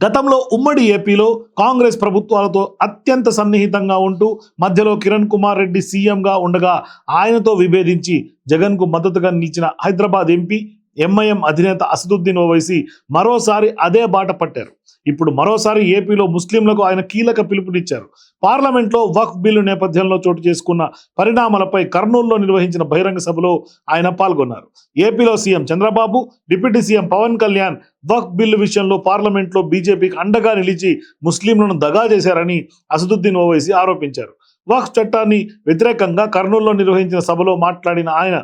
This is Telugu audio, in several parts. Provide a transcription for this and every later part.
గతంలో ఉమ్మడి ఏపీలో కాంగ్రెస్ ప్రభుత్వాలతో అత్యంత సన్నిహితంగా ఉంటూ మధ్యలో కిరణ్ కుమార్ రెడ్డి సీఎంగా ఉండగా ఆయనతో విభేదించి జగన్కు మద్దతుగా నిలిచిన హైదరాబాద్ ఎంపీ ఎంఐఎం అధినేత అసదుద్దీన్ ఓవైసీ మరోసారి అదే బాట పట్టారు. ఇప్పుడు మరోసారి ఏపీలో ముస్లింలకు ఆయన కీలక పిలుపునిచ్చారు. పార్లమెంట్లో వక్ఫ్ బిల్లు నేపథ్యంలో చోటు చేసుకున్న పరిణామాలపై కర్నూలులో నిర్వహించిన బహిరంగ సభలో ఆయన పాల్గొన్నారు. ఏపీలో CM Chandrababu deputy CM Pawan Kalyan వక్ఫ్ బిల్లు విషయంలో పార్లమెంట్లో బీజేపీకి అండగా నిలిచి ముస్లింలను దగా చేశారని అసదుద్దీన్ ఓవైసీ ఆరోపించారు. వక్ఫ్ చట్టాన్ని వ్యతిరేకంగా కర్నూలులో నిర్వహించిన సభలో మాట్లాడిన ఆయన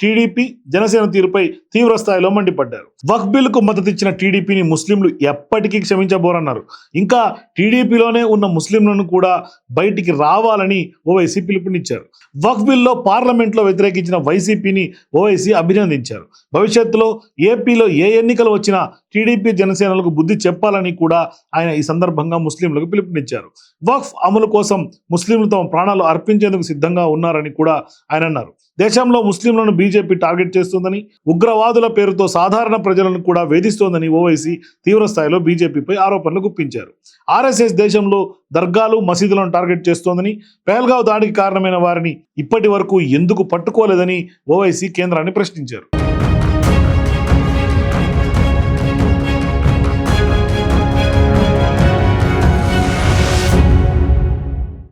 టీడీపీ జనసేన తీరుపై తీవ్ర స్థాయిలో మండిపడ్డారు. వక్ బిల్లుకు మద్దతు ఇచ్చిన టీడీపీని ముస్లింలు ఎప్పటికీ క్షమించబోరన్నారు. ఇంకా టీడీపీలోనే ఉన్న ముస్లింలను కూడా బయటికి రావాలని ఓవైసీ పిలుపునిచ్చారు. వక్ బిల్లో పార్లమెంట్లో వ్యతిరేకించిన వైసీపీని ఓవైసీ అభినందించారు. భవిష్యత్తులో ఏపీలో ఏ ఎన్నికలు వచ్చినా టీడీపీ జనసేనలకు బుద్ధి చెప్పాలని కూడా ఆయన ఈ సందర్భంగా ముస్లింలకు పిలుపునిచ్చారు. వక్ఫ్ అమలు కోసం ముస్లింలు తమ ప్రాణాలు అర్పించేందుకు సిద్ధంగా ఉన్నారని కూడా ఆయన అన్నారు. దేశంలో ముస్లింలను బీజేపీ టార్గెట్ చేస్తోందని ఉగ్రవాదుల పేరుతో సాధారణ ప్రజలను కూడా వేధిస్తోందని ఓవైసీ తీవ్రస్థాయిలో బీజేపీపై ఆరోపణలు గుప్పించారు. ఆర్ఎస్ఎస్ దేశంలో దర్గాలు మసీదులను టార్గెట్ చేస్తోందని పేల్గావ్ దాడికి కారణమైన వారిని ఇప్పటి వరకు ఎందుకు పట్టుకోలేదని ఓవైసీ కేంద్రాన్ని ప్రశ్నించారు.